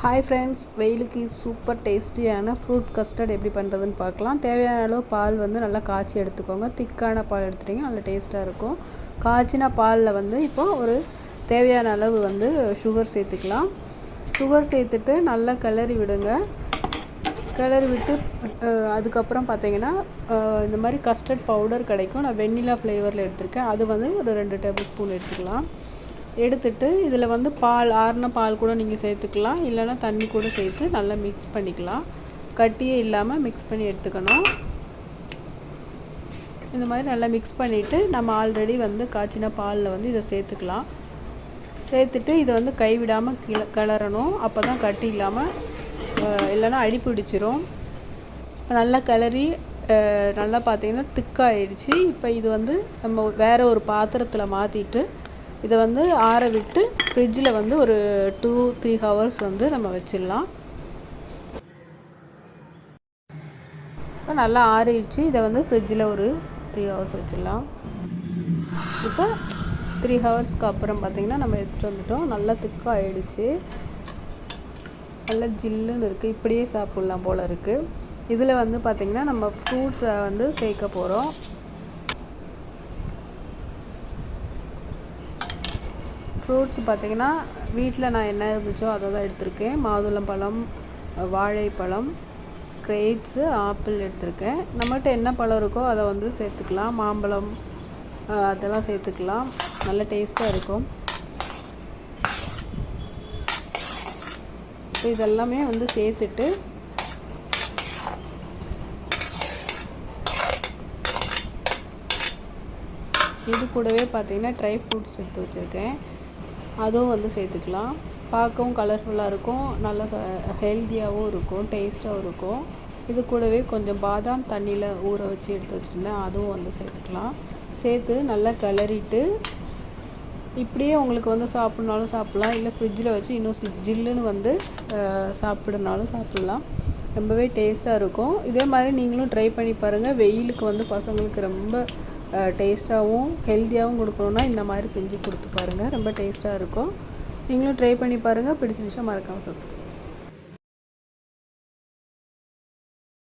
Hi friends வெயிலுக்கு super டேஸ்டியான fruit custard எப்படி பண்ணுறதுன்னு பார்க்கலாம். தேவையான அளவு பால் வந்து நல்லா காய்ச்சி எடுத்துக்கோங்க. திக்கான பால் எடுத்துட்டிங்க நல்லா டேஸ்ட்டாக இருக்கும். காய்ச்சின பாலில் வந்து இப்போது ஒரு தேவையான அளவு வந்து சுகர் சேர்த்துக்கலாம். சுகர் சேர்த்துட்டு நல்லா கிளறி விடுங்க. கிளறி விட்டு அதுக்கப்புறம் பார்த்தீங்கன்னா இந்த மாதிரி கஸ்டர்ட் பவுடர் கிடைக்கும். நான் வெண்ணிலா ஃப்ளேவரில் எடுத்திருக்கேன். அது வந்து ஒரு ரெண்டு டேபிள் ஸ்பூன் எடுத்துக்கலாம். எடுத்துட்டு இதில் வந்து பால் ஆறுன பால் கூட நீங்கள் சேர்த்துக்கலாம். இல்லைன்னா தண்ணி கூட சேர்த்து நல்லா மிக்ஸ் பண்ணிக்கலாம். கட்டியே இல்லாமல் மிக்ஸ் பண்ணி எடுத்துக்கணும். இந்த மாதிரி நல்லா மிக்ஸ் பண்ணிவிட்டு நம்ம ஆல்ரெடி வந்து காய்ச்சின பாலில் வந்து இதை சேர்த்துக்கலாம். சேர்த்துட்டு இதை வந்து கைவிடாமல் கிள கிளறணும். அப்போ தான் கட்டி இல்லாமல் இல்லைன்னா அடி பிடிச்சிரும். இப்போ நல்லா கிளறி நல்லா பார்த்தீங்கன்னா திக்காயிடுச்சு இப்போ இது வந்து நம்ம வேறு ஒரு பாத்திரத்தில் மாற்றிட்டு இதை வந்து ஆற விட்டு ஃப்ரிட்ஜில் வந்து ஒரு டூ த்ரீ ஹவர்ஸ் வந்து நம்ம வச்சிடலாம். இப்போ நல்லா ஆறிடுச்சு. இதை வந்து ஃப்ரிட்ஜில் ஒரு த்ரீ ஹவர்ஸ் வச்சிடலாம். இப்போ த்ரீ ஹவர்ஸ்க்கு அப்புறம் பார்த்திங்கன்னா நம்ம எடுத்துகிட்டு வந்துட்டோம். நல்லா திக்காக ஆயிடுச்சு. நல்லா ஜில்லுன்னு இருக்குது இப்படியே சாப்பிட்லாம் போல் இருக்குது இதில் வந்து பார்த்திங்கன்னா நம்ம ஃப்ரூட்ஸை வந்து சேர்க்க போகிறோம் ஃப்ரூட்ஸ் பார்த்திங்கன்னா வீட்டில் நான் என்ன இருந்துச்சோ அதை தான் எடுத்திருக்கேன். மாதுளம்பழம் வாழைப்பழம் கிரேப்ஸு ஆப்பிள் எடுத்திருக்கேன். நம்மகிட்ட என்ன பழம் இருக்கோ அதை வந்து சேர்த்துக்கலாம். மாம்பழம் அதெல்லாம் சேர்த்துக்கலாம். நல்ல டேஸ்ட்டாக இருக்கும். இப்போ இதெல்லாமே வந்து சேர்த்துட்டு இது கூடவே பார்த்தீங்கன்னா ட்ரை ஃப்ரூட்ஸ் எடுத்து வச்சுருக்கேன். அதுவும் வந்து சேர்த்துக்கலாம். பார்க்கவும் கலர்ஃபுல்லாக இருக்கும். நல்லா ஹெல்த்தியாகவும் இருக்கும். டேஸ்ட்டாகவும் இருக்கும். இது கூடவே கொஞ்சம் பாதாம் தண்ணியில் ஊற வச்சு எடுத்து வச்சுருந்தேன் அதுவும் வந்து சேர்த்துக்கலாம். சேர்த்து நல்லா கிளறிட்டு இப்படியே உங்களுக்கு வந்து சாப்பிட்னாலும் சாப்பிட்லாம். இல்லை ஃப்ரிட்ஜில் வச்சு இன்னும் ஜில்லுன்னு வந்து சாப்பிடுனாலும் சாப்பிடனாலும் சாப்பிட்லாம். ரொம்பவே டேஸ்ட்டாக இருக்கும். இதே மாதிரி நீங்களும் ட்ரை பண்ணி பாருங்கள் வெயிலுக்கு வந்து பசங்களுக்கு ரொம்ப டேஸ்ட்டாகவும் ஹெல்த்தியாகவும் கொடுக்கணுன்னா இந்த மாதிரி செஞ்சு கொடுத்து பாருங்கள் ரொம்ப டேஸ்ட்டாக இருக்கும். நீங்களும் ட்ரை பண்ணி பாருங்கள் பிடிச்சிருந்துச்சா மறக்காமல் சப்ஸ்கிரைப்